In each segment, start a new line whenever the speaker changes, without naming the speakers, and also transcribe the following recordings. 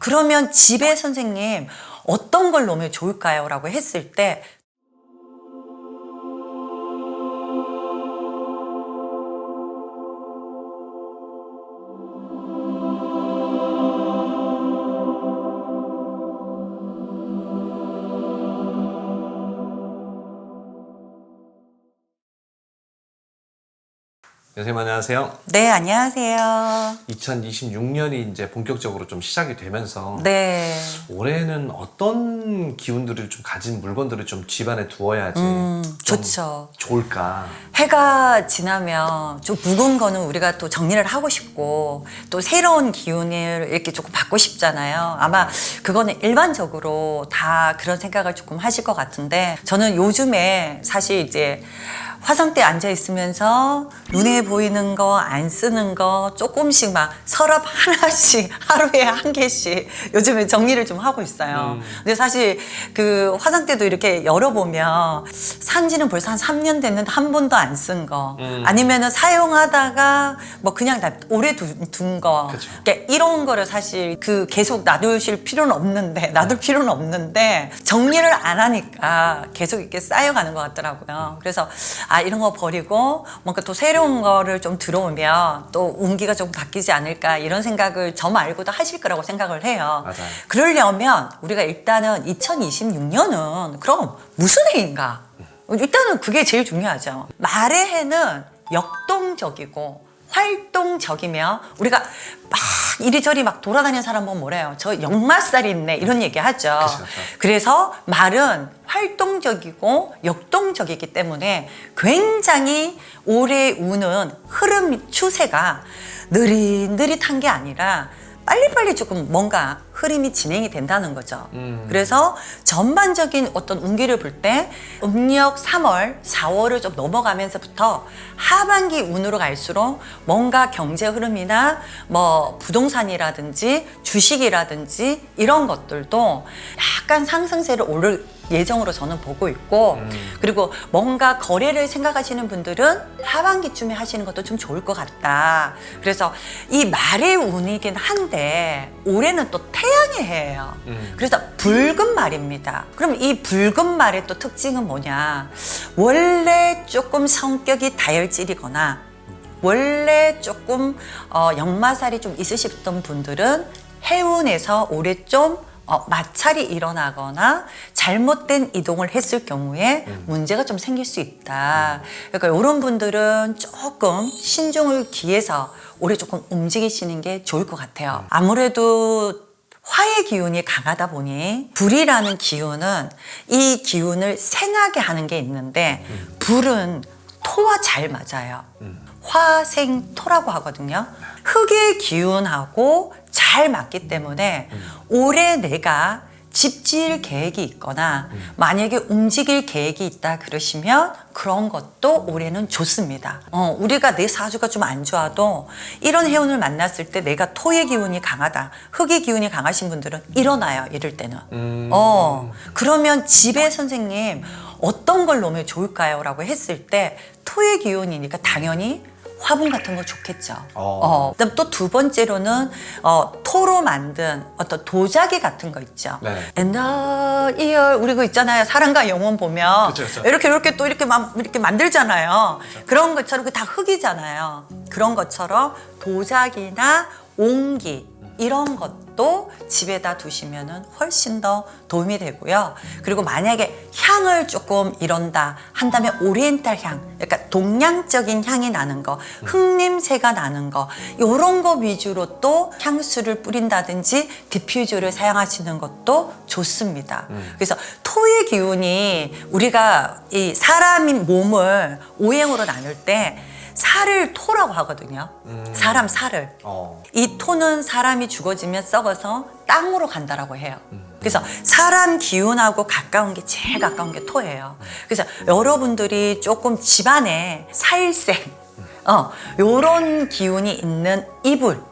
그러면 집에 선생님 어떤 걸 놓으면 좋을까요? 라고 했을 때
선생님 안녕하세요.
네, 안녕하세요.
2026년이 이제 본격적으로 좀 시작이 되면서
네.
올해는 어떤 기운들을 좀 가진 물건들을 좀 집안에 두어야지
음,
좀
좋죠.
좋을까?
해가 지나면 좀 묵은 거는 우리가 또 정리를 하고 싶고 또 새로운 기운을 이렇게 조금 받고 싶잖아요. 아마 그거는 일반적으로 다 그런 생각을 조금 하실 것 같은데 저는 요즘에 사실 이제 화장대 앉아 있으면서 눈에 보이는 거 안 쓰는 거 조금씩 막 서랍 하나씩 하루에 한 개씩 요즘에 정리를 좀 하고 있어요. 근데 사실 그 화장대도 이렇게 열어보면 산지는 벌써 한 3년 됐는데 한 번도 안 쓴 거. 아니면은 사용하다가 뭐 그냥 다 오래 둔 거.
그쵸.
그러니까 이런 거를 사실 그 계속 놔두실 필요는 없는데 놔둘 필요는 없는데 정리를 안 하니까 계속 이렇게 쌓여가는 것 같더라고요. 그래서 아 이런 거 버리고 뭔가 또 새로운 거를 좀 들어오면 또 운기가 좀 바뀌지 않을까 이런 생각을 저 말고도 하실 거라고 생각을 해요.
맞아요.
그러려면 우리가 일단은 2026년은 그럼 무슨 해인가? 일단은 그게 제일 중요하죠. 말의 해는 역동적이고 활동적이며 우리가 막 이리저리 막 돌아다니는 사람 보면 뭐래요? 저 역마살이 있네 이런 얘기 하죠.
그쵸, 그쵸.
그래서 말은 활동적이고 역동적이기 때문에 굉장히 올해 우는 흐름 추세가 느릿느릿한 게 아니라 빨리빨리 조금 뭔가 흐름이 진행이 된다는 거죠.
음.
그래서 전반적인 어떤 운기를 볼 때 음력 3월, 4월을 좀 넘어가면서부터 하반기 운으로 갈수록 뭔가 경제 흐름이나 뭐 부동산이라든지 주식이라든지 이런 것들도 약간 상승세를 오를 예정으로 저는 보고 있고 그리고 뭔가 거래를 생각하시는 분들은 하반기쯤에 하시는 것도 좀 좋을 것 같다. 그래서 이 말의 운이긴 한데 올해는 또 태 양의 해예요.
음.
그래서 붉은 말입니다. 그럼 이 붉은 말의 또 특징은 뭐냐? 원래 조금 성격이 다혈질이거나 원래 조금 어, 역마살이 좀 있으셨던 분들은 해운에서 올해 좀 어, 마찰이 일어나거나 잘못된 이동을 했을 경우에 문제가 좀 생길 수 있다. 그러니까 이런 분들은 조금 신중을 기해서 올해 조금 움직이시는 게 좋을 것 같아요. 아무래도 기운이 강하다 보니 불이라는 기운은 이 기운을 생하게 하는 게 있는데 불은 토와 잘 맞아요. 화생토라고 하거든요. 흙의 기운하고 잘 맞기 때문에 올해 내가 집 지을 계획이 있거나 만약에 움직일 계획이 있다 그러시면 그런 것도 올해는 좋습니다. 어, 우리가 내 사주가 좀 안 좋아도 이런 해운을 만났을 때 내가 토의 기운이 강하다, 흙의 기운이 강하신 분들은 일어나요. 이럴 때는.
음.
어, 그러면 집에 선생님 어떤 걸 놓으면 좋을까요? 라고 했을 때 토의 기운이니까 당연히 화분 같은 거 좋겠죠.
어.
어, 그다음 또두 번째로는 어, 토로 만든 어떤 도자기 같은 거 있죠.
네.
옛날 이열 우리 그 있잖아요. 사랑과 영혼 보면
그쵸, 그쵸.
이렇게 이렇게 또 이렇게 막 이렇게 만들잖아요. 그런 것처럼 그 다 흙이잖아요. 그런 것처럼 도자기나 옹기 이런 것도 집에다 두시면은 훨씬 더 도움이 되고요. 그리고 만약에 향을 조금 이런다 한다면 오리엔탈 향, 그러니까 동양적인 향이 나는 거, 흙냄새가 나는 거, 이런 거 위주로 또 향수를 뿌린다든지 디퓨저를 사용하시는 것도 좋습니다. 그래서 토의 기운이 우리가 이 사람의 몸을 오행으로 나눌 때 살을 토라고 하거든요. 사람 살을.
어.
이 토는 사람이 죽어지면 썩어서 땅으로 간다라고 해요. 그래서 사람 기운하고 가까운 게 제일 가까운 게 토예요. 그래서 여러분들이 조금 집안에 살색, 어, 요런 기운이 있는 이불,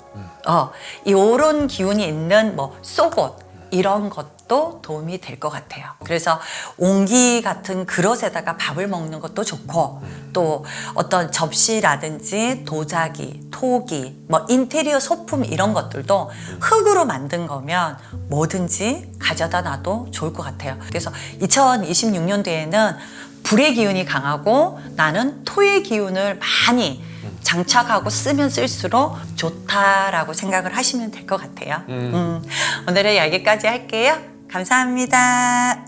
어, 요런 기운이 있는 뭐 속옷, 이런 것도 도움이 될 것 같아요. 그래서 옹기 같은 그릇에다가 밥을 먹는 것도 좋고 또 어떤 접시라든지 도자기, 토기, 뭐 인테리어 소품 이런 것들도 흙으로 만든 거면 뭐든지 가져다 놔도 좋을 것 같아요. 그래서 2026년도에는 불의 기운이 강하고 나는 토의 기운을 많이 장착하고 쓰면 쓸수록 좋다라고 생각을 하시면 될 것 같아요. 음, 오늘은 여기까지 할게요. 감사합니다.